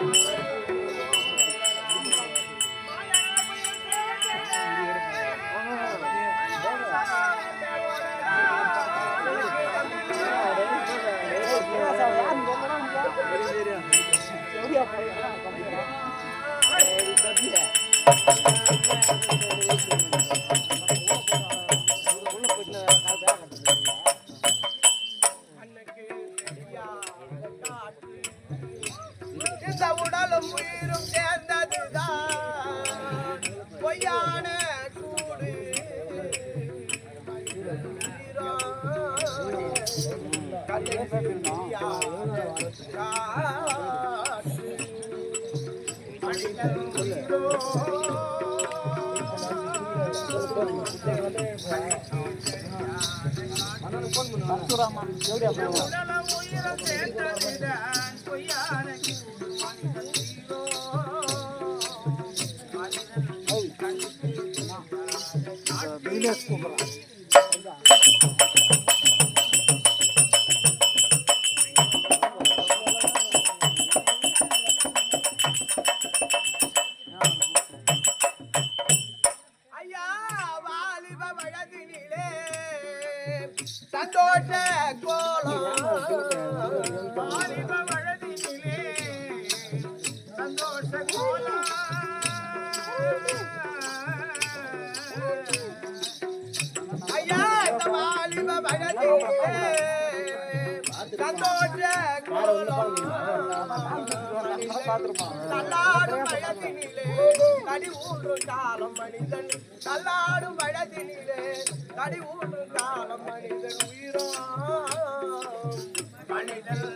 இந்த உடலும் உயிரும் சேர்ந்ததுதான் பொய்யான கூடு. உயிரும் சேர்ந்ததுதான் ஐயா தள்ளாடும் வயதினிலே கடி ஊன்றும் காலம் மனிதன். தள்ளாடும் வயதினிலே கடி ஊன்றும் காலம் மனிதன் உயிரோ. மனிதன்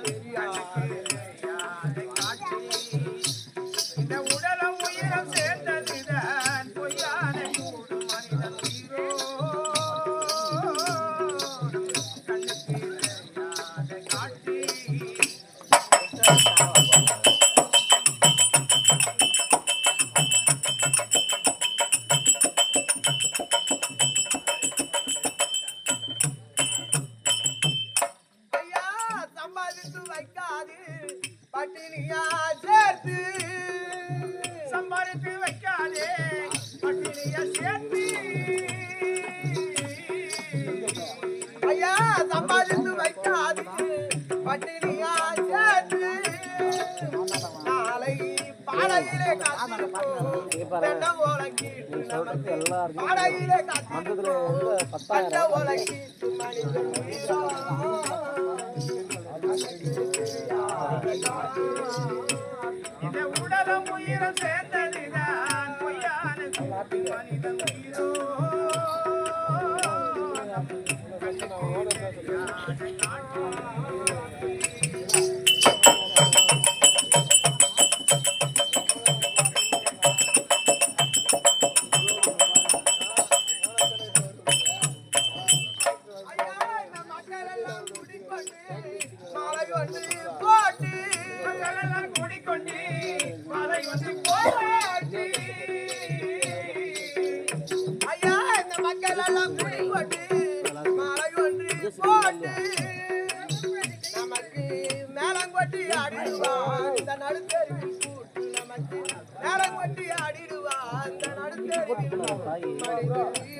பட்டினியா சேர்த்து. சம்பாதித்து வைக்காதே பட்டினியா சேர்த்து. ஐயா சம்பாதித்து வைக்காது பட்டினியா சேர்த்து. நாளை பாடையிலே காத்திருப்போம். பாடையிலே காத்திருப்போம். மனிதன் இந்த உடலும் உயிரும் சேர்ந்தது.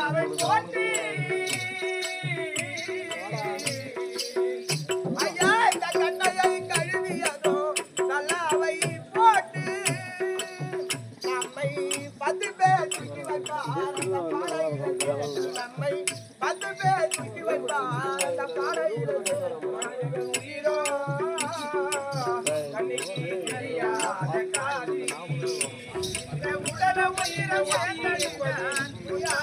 அவள் போற்று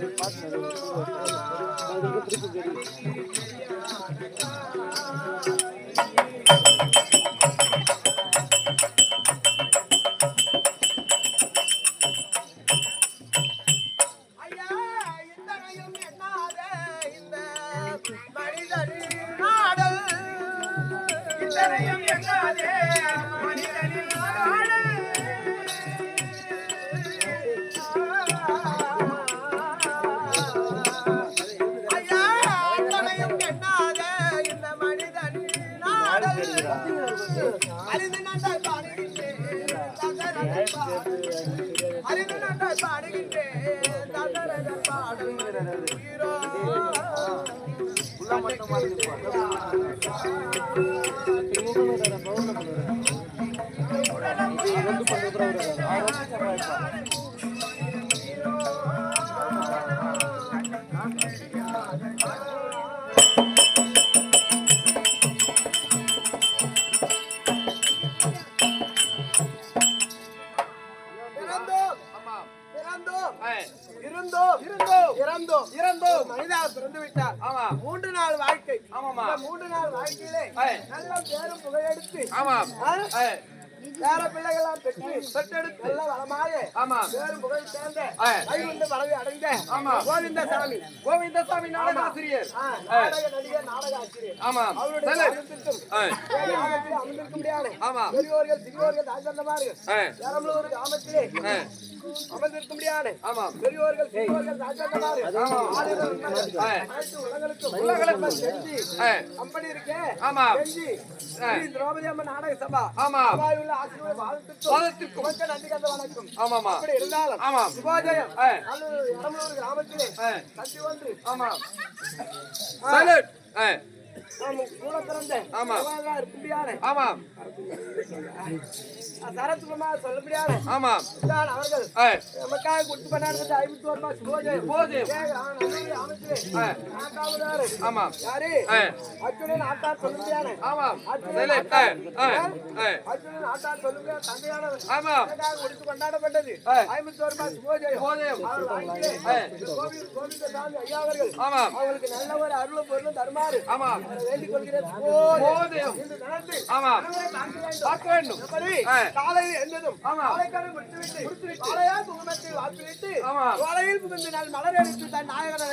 Thank you. மூன்று நாள் வாழ்க்கை. ஆமாமா. மூன்று நாள் வாழ்க்கையிலே. நல்ல பேரும் புகையெடுத்து ஆமாம். பேர பிள்ளைகளாம் பெற்று பெற்றெடுத்து நல்ல வளமாய ஆமாம் பேரும் புகழ் சேர்ந்த ஏய். வைகுண்ட பறவை அடைந்த ஆமா. கோவிந்த சாமி நாடக நடிகர் நாடக ஆசிரியர் அவருடைய அமர்ந்திருக்க முடியாது. பெரியோர்கள் சிறியோர்கள் பெரம்பலூர் கிராமத்திலே அமர்ந்திருக்க முடியாது பெரியோர்கள் உலகளுக்கும் செஞ்சு கம்பெனி இருக்கே ஆமாம். செஞ்சு திரௌபதி அம்மன் நாடக சபா ஆமாம் உள்ள ஆசிரியர் வாழ்த்துக்கும் உமக்கு நன்றி கந்த வணக்கம். ஆமாமா அப்படி இருந்தாலும் ஆமாம். சுபோதயம் ஏய். நல்லூர் எரமலூர் கிராமத்திலே கட்டி ஒன்று ஆமாம். சைலண்ட் கூட பிறந்த ஆமாம். உறவாக இருக்க முடியாது ஆமாம் சரத்துவமா சொல்ல முடியாது. ஆமாம் தான் அவர்கள். நமக்காக கொடுத்து பண்ணாடுறது ஐம்பத்தி ஒரு நல்லூர் கிராமத்திலே ஏய், நான்காவதாரு. ஆமாம் யாரு? அர்ஜுனன் ஆட்டார் சொல்ல முடியாது. ஆமாம் அர்ஜுனன் ஆட்டார். ஏய், ஏய், அர்ஜுனன் ஆட்டார் சொல்ல முடியாது. தந்தையானவர். ஆமாம் எனக்காக கொடுத்து கொண்டாடப்பட்டது. ஐம்பத்தி ஒரு வாழ்க்கையிலே ஏய். இந்த கோவில் கோவிந்தசாமி ஐயா அவர்கள். ஆமாம் அவங்களுக்கு நல்ல ஒரு அருளும் பொருளும் தருமாறு. ஆமாம் கணவரை பார்க்க வேண்டும். காலையில் எழுந்ததும் முடித்துவிட்டு. கோலையில் புகுந்து மலர் அடித்து தன் நாயகனை.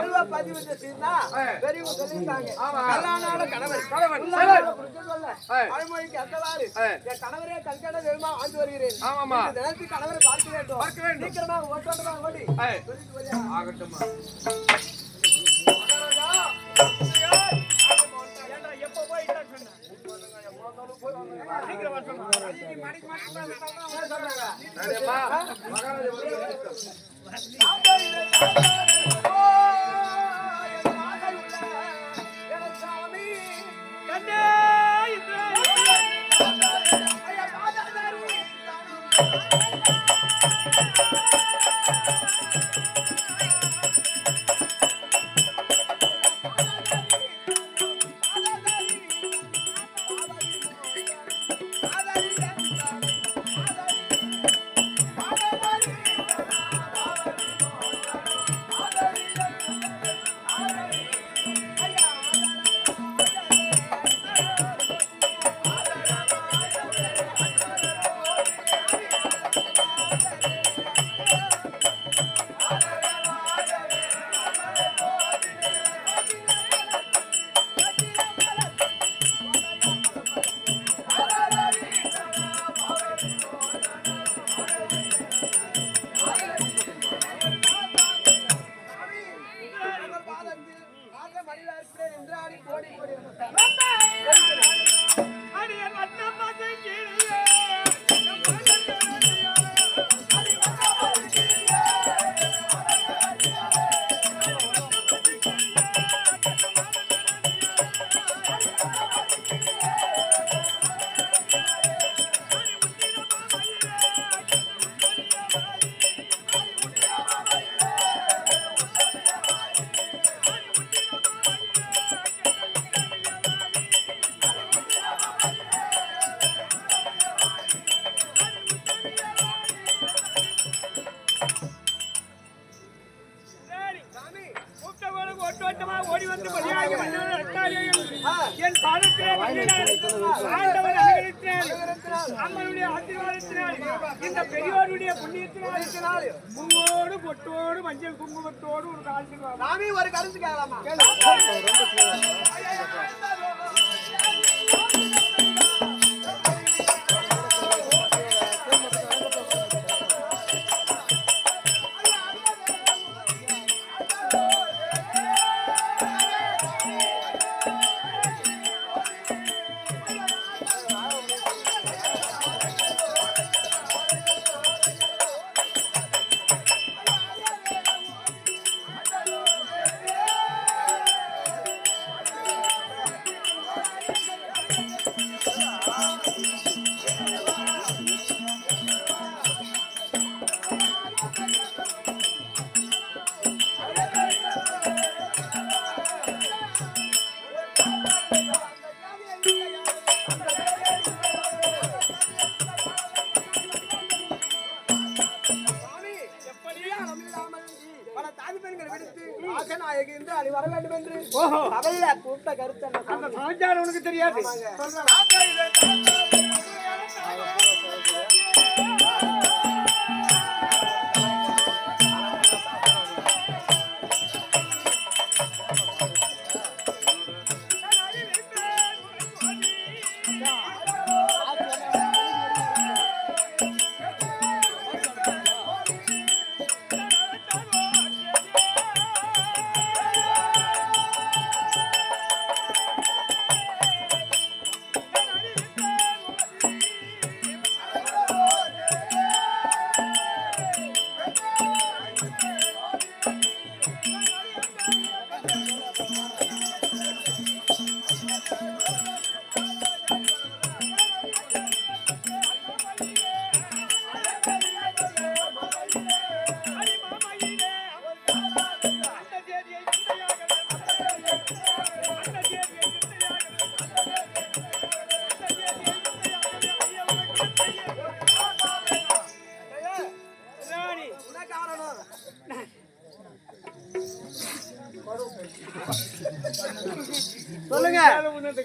செல்வ பதிவு செய்தா. பெரியவங்க சொல்லியிருக்காங்க. ஆமாம். கல்லானால. கணவன். அத்தவாறு. ஏய். என் கணவரே கல்கட வாழ்ந்து வருகிறேன். ஆமாமா. இந்த தினத்தில் கணவரை பார்க்க வேண்டும். பார்க்க வேண்டும். சீக்கிரமாக ஓட்டோட்டமாக ஓடி. ஏய், மகாராஜா ஆசநாயகி என்று அடி வர வேண்டும் என்று ஓஹோ. சபையில கூப்பிட்ட கருத்து அந்த உனக்கு தெரியாது.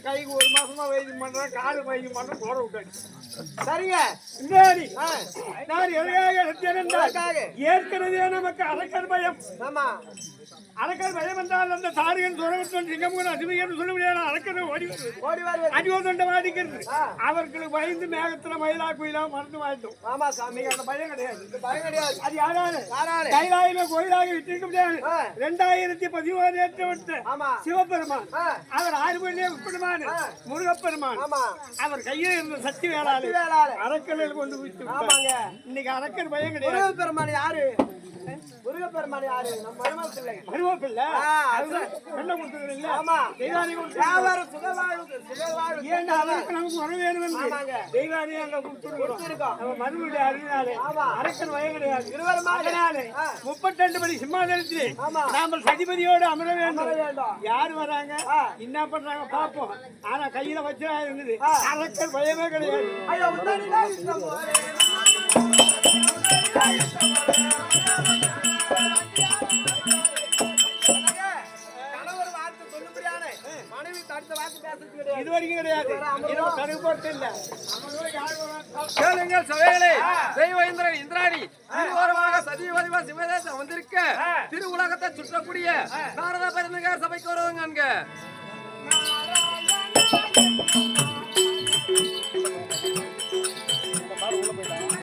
கைக்கு ஒரு மாசமா வைத்தியம் பண்றேன் காலு வைத்தியம் பண்றேன் போட விட்டாச்சு. சரிங்க. ஆ, நான் எதையாக எடுத்தேன்? ஏற்கனவே நமக்கு அரக்கர் பயம். ஆமா. அரக்கர் பயம் என்றால் அந்த தாரியன் சுரகத்தன் சிங்கமுகன் அசுமிகன் சொல்ல முடியாது அரக்கர் ஓடி ஓடி ஆ. அவர்களுக்கு பயந்து மேகத்துல மயிலா குயிலா மறந்து வாழ்ந்தோம். ஆமா சாமி. அந்த பயம் கிடையாது. பயம் கிடையாது. அது யாரால? கைலாயில கோயிலாக விட்டிருக்க முடியாது. ரெண்டாயிரத்தி பதிமூணு நேற்று விட்ட ஆமா. சிவபெருமான். அவர் ஆறுபடியே உட்படுமான் ஆ. முருகப்பெருமான். ஆமா. அவர் கையில் இருந்த சக்தி வேளாளு வேளாளு. அரக்கலில் கொண்டு விட்டார். ஆமாங்க இன்னைக்கு அரக்கர் பயம் கிடையாது முருகப்பெருமான் யாரு முருகப்பெருமான் யாரு நம்ம மருவப்பில்ல ஆ, அதுதான் வெள்ளம் கொடுத்தது இல்ல ஆமா. கொடுத்தது வியாபாரம் சுகவாழ்வு சுகவாழ்வு ஏன்டா அவருக்கு நமக்கு வர வேணும் என்று ஆமாங்க. தெய்வாரி அங்க கொடுத்துருக்கோம் கொடுத்திருக்கோம். நம்ம மருவுடைய அறிவினாலே ஆமா. அரக்கர் பயம் கிடையாது இருவருமாக அதனாலே ஆ. முப்பத்தி படி சிம்மாசனத்திலே ஆமா. நாம சதிபதியோடு அமர வேண்டும். யார் வராங்க. என்ன பண்றாங்க பாப்போம் ஆனா கையில வச்சா இருந்தது. அரக்கர் பயமே கிடையாது நாரதா பெருந்தகார் சபைக்கு வருவாங்க அங்க